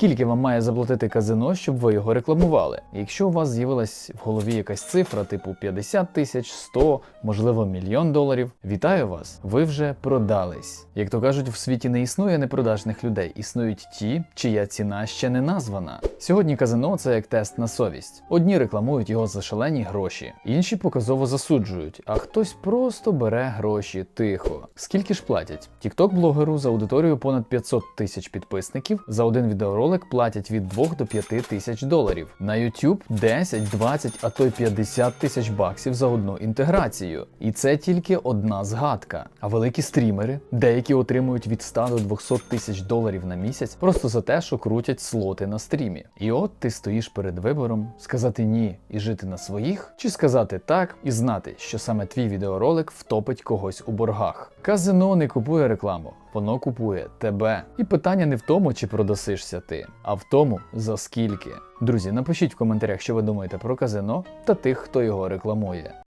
Скільки вам має заплатити казино, щоб ви його рекламували? Якщо у вас з'явилась в голові якась цифра, типу 50 тисяч, 100, можливо, мільйон доларів, вітаю вас! Ви вже продались. Як то кажуть, в світі не існує непродажних людей, існують ті, чия ціна ще не названа. Сьогодні казино це як тест на совість. Одні рекламують його за шалені гроші, інші показово засуджують, а хтось просто бере гроші тихо. Скільки ж платять? Тікток-блогеру за аудиторію понад 500 тисяч підписників за один відеоролик платять від 2 до 5 тисяч доларів. На YouTube 10, 20, а то й 50 тисяч баксів за одну інтеграцію. І це тільки одна згадка. А великі стрімери, деякі отримують від 100 до 200 тисяч доларів на місяць просто за те, що крутять слоти на стрімі. І от ти стоїш перед вибором сказати ні і жити на своїх, чи сказати так і знати, що саме твій відеоролик втопить когось у боргах. Казино не купує рекламу, воно купує тебе. І питання не в тому, чи продасишся ти, а в тому, за скільки. Друзі, напишіть в коментарях, що ви думаєте про казино та тих, хто його рекламує.